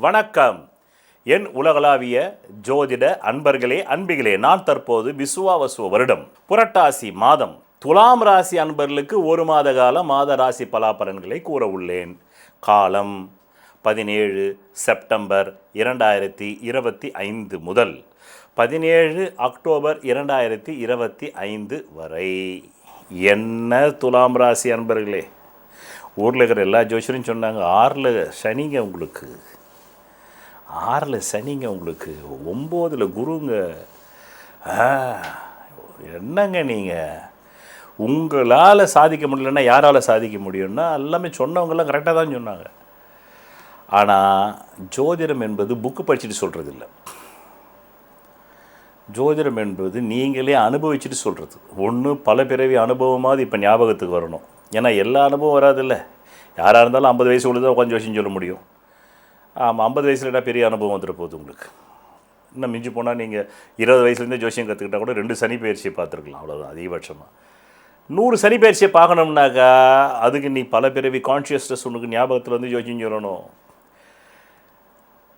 வணக்கம். என் உலகளாவிய ஜோதிட அன்பர்களே அன்பிகளே நான் தற்போது விசுவாவசுவ வருடம். புரட்டாசி மாதம். துலாம் ராசி அன்பர்களுக்கு ஒரு மாத கால மாத ராசி பலாபலன்களை கூற உள்ளேன். காலம் பதினேழு செப்டம்பர் இரண்டாயிரத்தி இருபத்தி ஐந்து முதல் பதினேழு அக்டோபர் இரண்டாயிரத்தி இருபத்தி ஐந்து வரை. என்ன துலாம் ராசி அன்பர்களே? ஊரில் இருக்கிற எல்லா ஜோஷரும் சொன்னாங்க ஆறில் சனிங்க உங்களுக்கு. ஆறில் சனிங்க உங்களுக்கு ஒம்போதில் குருங்க. என்னங்க நீங்கள் உங்களால் சாதிக்க முடியலன்னா யாரால் சாதிக்க முடியும்னா எல்லாமே சொன்னவங்கெல்லாம் கரெக்டாக தான் சொன்னாங்க. ஆனால் ஜோதிடம் என்பது புக்கு படிச்சுட்டு சொல்கிறது இல்லை ஜோதிடம் என்பது நீங்களே அனுபவிச்சுட்டு சொல்கிறது ஒன்று பல பிறவி அனுபவமாவது இப்போ ஞாபகத்துக்கு வரணும். ஏன்னா எல்லா அனுபவம் வராதில்ல. யாராக இருந்தாலும் ஐம்பது வயசு உள்ள தான் உட்காந்து சொல்ல முடியும். ஆமாம் ஐம்பது வயசுலடா பெரிய அனுபவம் வந்துட போகுது உங்களுக்கு. இன்னும் மிஞ்சி போனால் நீங்கள் இருபது வயசுலேருந்தே ஜோசியம் கற்றுக்கிட்டா கூட ரெண்டு சனி பயிற்சியை பார்த்துருக்கலாம் அவ்வளோதான் அதிகபட்சமாக நூறு சனி பயிற்சியை பார்க்கணும்னாக்கா அதுக்கு நீ பல பிறவி கான்ஷியஸ்னஸ் உனக்கு ஞாபகத்தில் வந்து ஜோசியம் சொல்லணும்.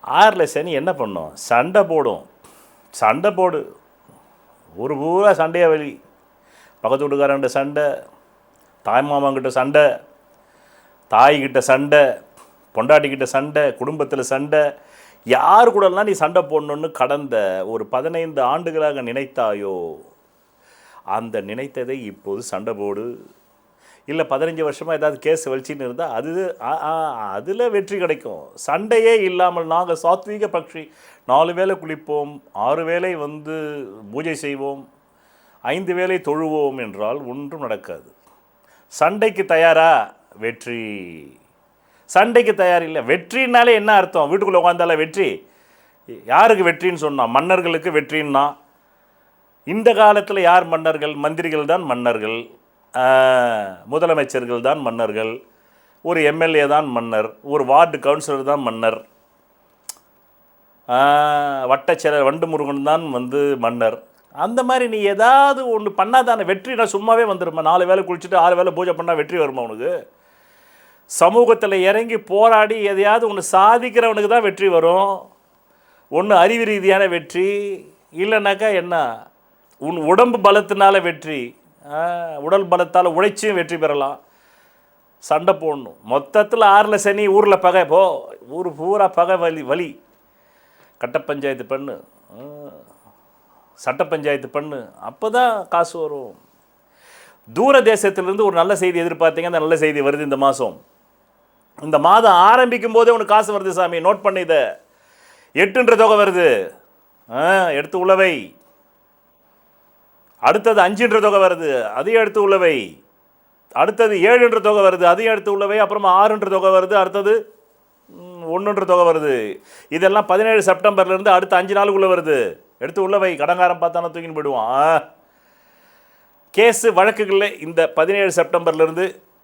ஆறில் சனி என்ன பண்ணும்? சண்டை போடும். சண்டை போடு. ஒரு பூரா சண்டையாக வெளி. பக்கத்து வீட்டுக்காரன்கிட்ட சண்டை தாய் மாமாங்கிட்ட சண்டை தாய்கிட்ட சண்டை பொண்டாட்டிக்கிட்ட சண்டை குடும்பத்தில் சண்டை யார் கூடலாம் நீ சண்டை போடணுன்னு கடந்த ஒரு பதினைந்து ஆண்டுகளாக நினைத்தாயோ அந்த நினைத்ததை இப்போது சண்டை போடு. இல்லை பதினஞ்சு வருஷமாக ஏதாவது கேஸ் வலிச்சின்னு இருந்தால் அது அதில் வெற்றி கிடைக்கும். சண்டையே இல்லாமல் நாங்கள் சாத்வீக பக்ஷி நாலு வேளை குளிப்போம் ஆறு வேளை வந்து பூஜை செய்வோம் ஐந்து வேளை தொழுவோம் என்றால் ஒன்றும் நடக்காது. சண்டைக்கு தயாரா? வெற்றி. சண்டைக்கு தயார் இல்லை. வெற்றினாலே என்ன அர்த்தம்? வீட்டுக்குள்ளே உட்காந்தால வெற்றி. யாருக்கு வெற்றின்னு சொன்னான் மன்னர்களுக்கு வெற்றின்னா? இந்த காலத்தில் யார் மன்னர்கள்? மந்திரிகள் தான் மன்னர்கள். முதலமைச்சர்கள் தான் மன்னர்கள். ஒரு எம்எல்ஏ தான் மன்னர். ஒரு வார்டு கவுன்சிலர் தான் மன்னர். ஆஹ், வட்டச்செயலர் வண்டு முருகன் தான் வந்து மன்னர். அந்த மாதிரி நீ ஏதாவது ஒன்று பண்ணாதானே வெற்றி நான் சும்மாவே வந்துடுமா நாலு வேளை குளிச்சுட்டு ஆறு வேளை பூஜை பண்ணால் வெற்றி வருமா உனக்கு? சமூகத்தில் இறங்கி போராடி எதையாவது ஒன்று சாதிக்கிறவனுக்கு தான் வெற்றி வரும். ஒன்று அறிவு ரீதியான வெற்றி இல்லைனாக்கா என்ன? உன் உடம்பு பலத்தினால வெற்றி உடல் பலத்தால் உழைச்சியும் வெற்றி பெறலாம். சண்டை போடணும். மொத்தத்தில் ஆறில் சனி ஊரில் பகை. போ ஊர் பூரா பகை வலி வலி. கட்ட பஞ்சாயத்து பண்ணு. சட்ட பஞ்சாயத்து பண்ணு. அப்போ தான் காசு வரும். தூர தேசத்திலிருந்து ஒரு நல்ல செய்தி எதிர்பார்த்தீங்க அந்த நல்ல செய்தி வருது இந்த மாதம் இந்த மாதம் ஆரம்பிக்கும் போதே உனக்கு காசு வருது சாமி. நோட் பண்ண இதை. எட்டுன்ற தொகை வருது. ஆ எடுத்து உள்ளவை அடுத்தது அஞ்சுன்ற தொகை வருது. அதையும் எடுத்து உள்ளவை அடுத்தது ஏழுன்ற தொகை வருது. அதையும் எடுத்து உள்ளவை அப்புறமா ஆறுன்ற தொகை வருது. அடுத்தது ஒன்றுன்ற தொகை வருது. இதெல்லாம் பதினேழு செப்டம்பர்லேருந்து அடுத்த அஞ்சு நாளுக்குள்ளே வருது. எடுத்து உள்ளவை கடங்காரம் பார்த்தானா தூக்கின்னு போயிடுவான். கேஸு வழக்குகளில் இந்த பதினேழு செப்டம்பர்லேருந்து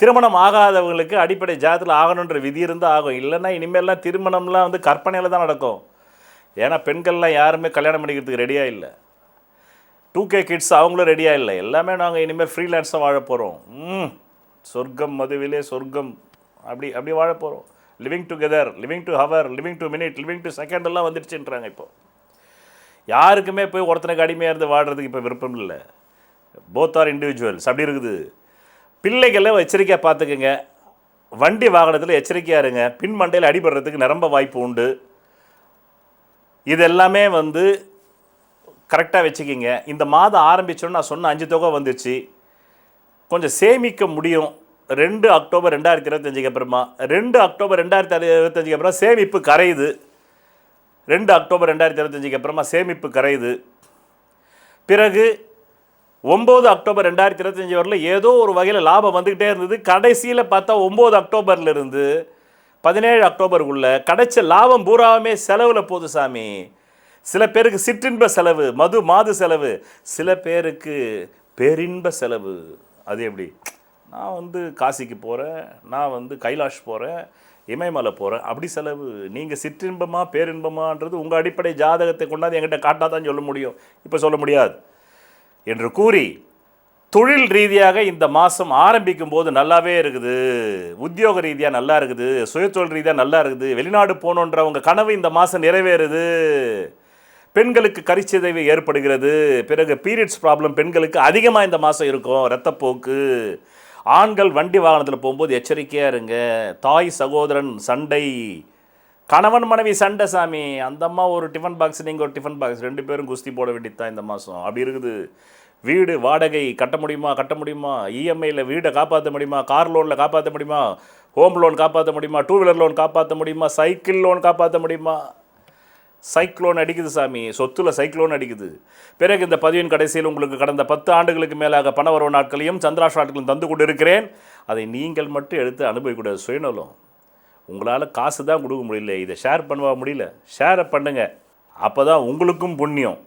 திருமணம் ஆகாதவங்களுக்கு அடிப்படை ஜாதத்தில் ஆகணுன்ற விதி இருந்தால் ஆகும். இல்லைன்னா இனிமேல்லாம் திருமணம்லாம் வந்து கற்பனையில் தான் நடக்கும். ஏன்னா பெண்கள்லாம் யாருமே கல்யாணம் பண்ணிக்கிறதுக்கு ரெடியாக இல்லை. டூ கே கிட்ஸ் அவங்களும் ரெடியாக இல்லை. எல்லாமே நாங்கள் இனிமேல் ஃப்ரீலான்ஸாக வாழ போகிறோம் ம் சொர்க்கம் மதுவிலே சொர்க்கம். அப்படி அப்படி வாழ போகிறோம் living together living to hour living to minute living to second எல்லாம் வந்துடுச்சுன்றாங்க இப்போ. யாருக்குமே போய் ஒருத்தனுக்கு அடிமையாக இருந்து வாழ்கிறதுக்கு இப்போ விருப்பம் இல்லை. போத் ஆர் இண்டிவிஜுவல்ஸ் அப்படி இருக்குது. பிள்ளைகளை எச்சரிக்கையாக பார்த்துக்குங்க. வண்டி வாகனத்தில் எச்சரிக்கையாக இருங்க. பின் மண்டையில் அடிபடுறதுக்கு நிரம்ப வாய்ப்பு உண்டு. இது எல்லாமே வந்து கரெக்டாக வச்சுக்கிங்க. இந்த மாதம் ஆரம்பித்தோன்னு நான் சொன்ன அஞ்சு தொகை வந்துச்சு கொஞ்சம் சேமிக்க முடியும். ரெண்டு அக்டோபர் ரெண்டாயிரத்தி இருபத்தஞ்சுக்கு அப்புறமா. ரெண்டு அக்டோபர் ரெண்டாயிரத்தி இருபத்தஞ்சுக்கு அப்புறம் சேமிப்பு கரையுது. ரெண்டு அக்டோபர் ரெண்டாயிரத்தி இருபத்தஞ்சுக்கு அப்புறமா சேமிப்பு கரையுது. பிறகு ஒம்பது அக்டோபர் ரெண்டாயிரத்தி இருபத்தஞ்சி வரல ஏதோ ஒரு வகையில் லாபம் வந்துக்கிட்டே இருந்தது. கடைசியில் பார்த்தா ஒம்பது அக்டோபர்லேருந்து பதினேழு அக்டோபருக்குள்ள கிடைச்ச லாபம் பூராவுமே செலவில் போது சாமி. சில பேருக்கு சிற்றின்ப செலவு மது மாது செலவு. சில பேருக்கு பேரின்ப செலவு. அது எப்படி? நான் வந்து காசிக்கு போகிறேன் நான் வந்து கைலாஷ் போகிறேன் இமயமலை போகிறேன் அப்படி செலவு. நீங்கள் சிற்றின்பமா பேரின்பமான்றது உங்கள் அடிப்படை ஜாதகத்தை கொண்டாந்து என்கிட்ட காட்டாதான் சொல்ல முடியும். இப்போ சொல்ல முடியாது. என்று கூறி தொழில் ரீதியாக இந்த மாதம் ஆரம்பிக்கும் போது நல்லாவே இருக்குது. உத்தியோக ரீதியாக நல்லா இருக்குது. சுயத்தொழில் ரீதியாக நல்லா இருக்குது. வெளிநாடு போகணுன்ற உங்கள் கனவு இந்த மாதம் நிறைவேறுது. பெண்களுக்கு கரிச்சிதைவு ஏற்படுகிறது. பிறகு பீரியட்ஸ் ப்ராப்ளம் பெண்களுக்கு அதிகமாக இந்த மாதம் இருக்கும். இரத்தப்போக்கு. ஆண்கள் வண்டி வாகனத்தில் போகும்போது எச்சரிக்கையாக இருங்க. தாய் சகோதரன் சண்டை கணவன் மனைவி சண்டை சாமி அந்த அம்மா ஒரு டிஃபன் பாக்ஸ் நீங்கள் ஒரு டிஃபன் பாக்ஸ் ரெண்டு பேரும் குஸ்தி போட வேண்டியது இந்த மாதம் அப்படி இருக்குது. வீடு வாடகை கட்ட முடியுமா கட்ட முடியுமா இஎம்ஐயில் வீடை காப்பாற்ற முடியுமா கார் லோனில் காப்பாற்ற முடியுமா ஹோம் லோன் காப்பாற்ற முடியுமா டூ வீலர் லோன் காப்பாற்ற முடியுமா சைக்கிள் லோன் காப்பாற்ற முடியுமா? சைக்ளோன் அடிக்குது சாமி. சொத்தில் சைக்ளோன் அடிக்குது. பிறகு இந்த பதிவின் கடைசியில் உங்களுக்கு கடந்த பத்து ஆண்டுகளுக்கு மேலாக பணவரவு நாட்களையும் சந்திராஷ் நாட்களையும் தந்து கொண்டு இருக்கிறேன் அதை நீங்கள் மட்டும் எடுத்து அனுபவிக்கூடாது சுயநலம். உங்களால் காசு தான் கொடுக்க முடியல இதை ஷேர் பண்ணவா முடியல? ஷேரை பண்ணுங்கள் அப்போ தான் உங்களுக்கும் புண்ணியம்.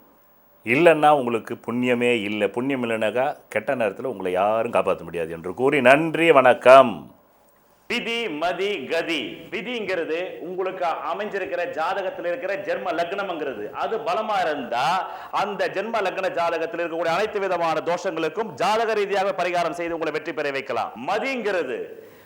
இல்லைன்னா உங்களுக்கு புண்ணியமே இல்லை. புண்ணியம் இல்லைனாக்கா கெட்ட நேரத்தில் உங்களை யாரும் காப்பாற்ற முடியாது என்று கூறி நன்றி வணக்கம். விதி மதி கதி. விதிங்கிறது உங்களுக்கு அமைஞ்சிருக்கிற ஜாதகத்தில் இருக்கிற ஜென்ம லக்னம்ங்கிறது. அது பலமா இருந்தா அந்த ஜென்ம லக்ன ஜாதகத்தில் இருக்கக்கூடிய அனைத்து விதமான தோஷங்களுக்கும் ஜாதக ரீதியாக பரிகாரம் செய்து உங்களை வெற்றி பெற வைக்கலாம். மதிங்கிறது